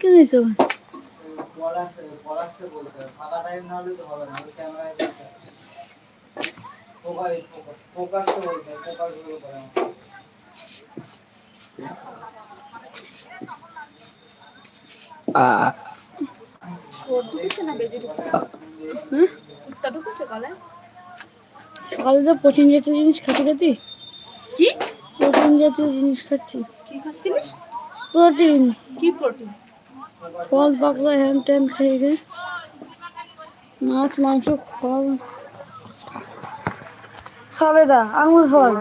কি নিয়েছো পলাশে পলাশকে বলতে হবে ফাঁকা টাইম না হলে তো হবে না আমি ক্যামেরায় দেখতে হবে। ফোকাস ফোকাস ফোকাসকে বলতে হবে ফোকাসগুলো করে আমাকে। হ্যাঁ? সকালে তো প্রোটিন জাতীয় জিনিস খেতে খেতে। কি? প্রোটিন জাতীয় জিনিস খাচ্ছি। কি খাচ্ছিলিস? প্রোটিন। কি প্রোটিন? ফল পাকলা হ্যান ত্যান খেয়ে খেয়ে মাছ মাংস ফল সবেদা আঙুর ফল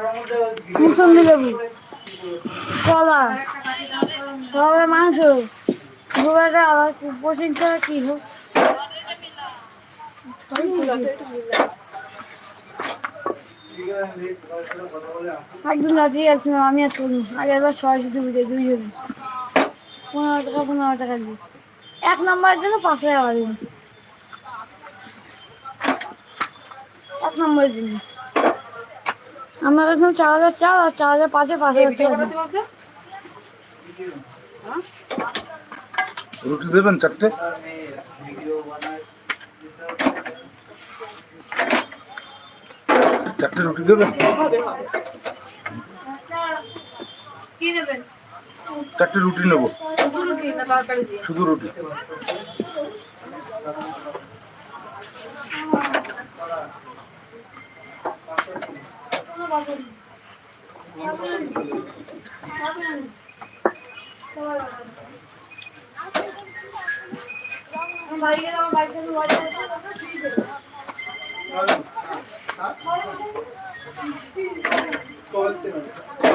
মুসম্বি লেবু কলা সবে মাংস দুবেলা আবার প্রোটিন ছাড়া কি হোক একদিন রাত্রি আসছিলাম আমি আর আগের বার সরস্বতী পুজো দুইজন পনেরো টাকা পনেরো টাকা দিয়ে। এক নম্বরের জন্য পাঁচশো টাকা দিন এক নম্বরের জন্য আমরা গেছিলাম চার হাজার চার আর চার হাজার পাঁচে পাঁচ হাজার। রুটি দেবেন চারটে? চারটে রুটি দেবেন? কি নেবেন চারটে রুটি নেব। শুধু রুটি। না তরকারি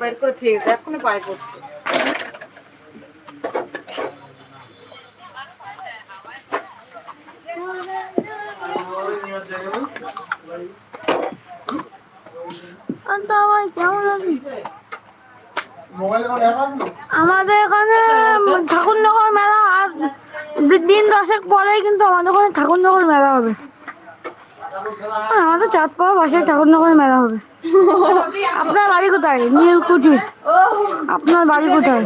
বাইর করে থেকে গেছে এক্ষুনি পায়ে পড়ছে কেমন আছিস? আমাদের এখানে ঠাকুরনগর মেলা আর দিন দশেক পরেই কিন্তু আমাদের ওখানে ঠাকুরনগর মেলা হবে। আর আমাদের চাঁদপাড়া পাশে ঠাকুরনগর মেলা হবে। আপনার বাড়ি কোথায়? নিউ কুটির আপনার বাড়ি কোথায়?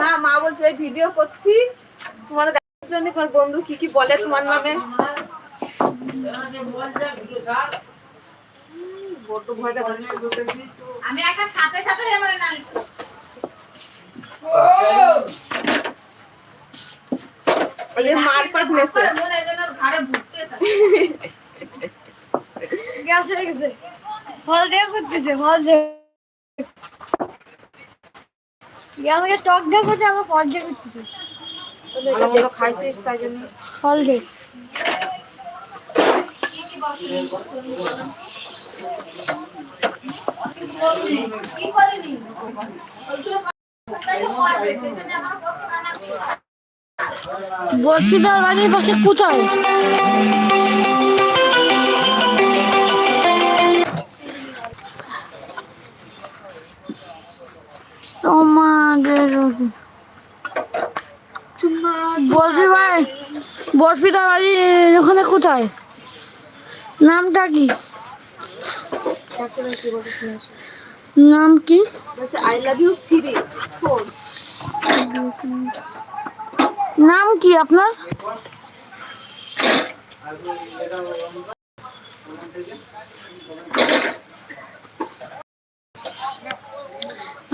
না, মা বলছে ভিডিও করছি। তোমার জন্য বন্ধু কি কি বলে তোমার নামে? বড্ড ভয় দেখাচ্ছে আমি একটা সাথে সাথে আমার নাম এই যে মারপাট মেসে। মনে যেন ঘাড়ে ভুট্টে থাকে গ্যাস হয়ে গেছে। ফল দিয়ে করতেছে ফল দিয়ে। আমাকে স্টক দিয়ে করছে আমার ফল দিয়ে করতেছে। খাইছিস তাই জন্য ফল দিয়ে। বর্ষিদার বাড়ির পাশে কোথায়? তোমাদের বরফি ভাই বরফিদার বাড়ি ওখানে কোথায়? নামটা কি? নাম কি আই লাভ ইউ থ্রি নাম কি আপনার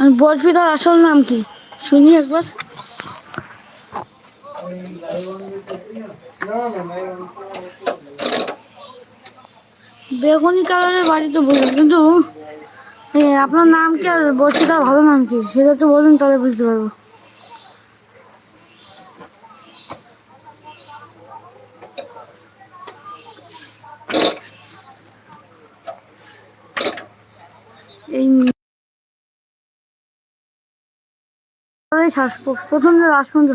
আর বরফিদার আসল নাম কি শুনি একবার বেগুনি কালারের বাড়ি তো কিন্তু আপনার নাম কি আর বর্ষিকার ভালো নাম কি? সেটা তো বলুন, তাহলে বুঝতে পারব। এই প্রথম যে লাস্ট পর্যন্ত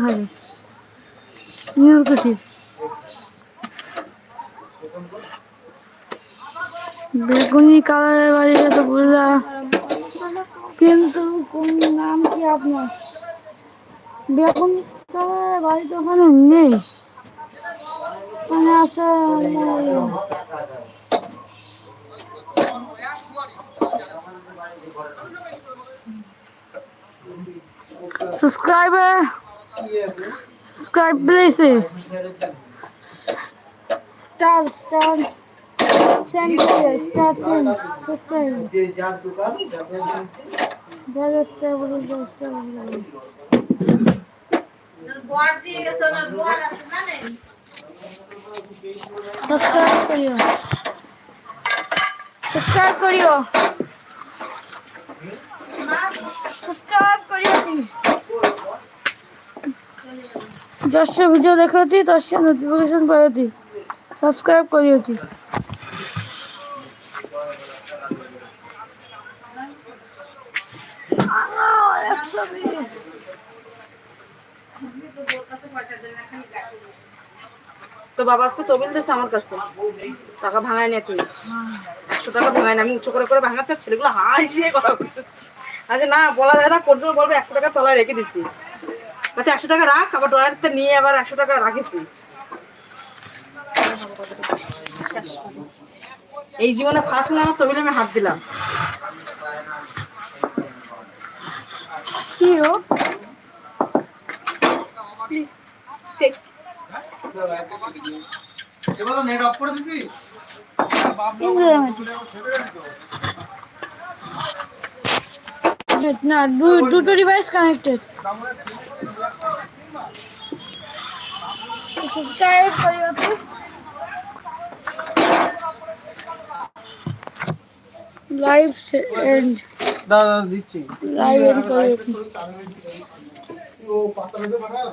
বেগুনি কালারের বাড়িটা তো বুঝলাম কিন্তু কোন নাম কি আপনার? বেগুন কালারের বাড়ি তো ওখানে নেই। ওখানে আছে subscriber subscribe please star star send here star send subscribe গেছে ওনার বর আছে জানেন subscribe করিও subscribe করিও subscribe করিও তুমি দশটা ভিডিও দেখাতি দশটা নোটিফিকেশন পাইতি সাবস্ক্রাইব করিওতি একশো তো বাবা, আজকে তবিল দিয়েছে আমার কাছে। টাকা ভাঙায় না তুই। একশো টাকা ভাঙায় না। আমি উঁচু করে করে ভাঙাচ্ছে ছেলেগুলো হাসিয়ে কথা আচ্ছা না, বলা যায় না কোনটা বলবে একশো টাকা তলায় রেখে দিচ্ছি আচ্ছা একশো টাকা রাখ, আবার ডয়ারতে নিয়ে আবার একশো টাকা রাখিছি। এই জীবনে ফার্স্ট মনে আমার তবিলে আমি হাত দিলাম। ও প্লিজ টেক এবার নেট অফ করে দিবি? ইন্টারনেট না দুটো ডিভাইস কানেক্টেড সাবস্ক্রাইব করিওতি লাইভ এন্ড দাদা দিচ্ছি। লাইভ এন্ড করে ও পাতা পাঠায়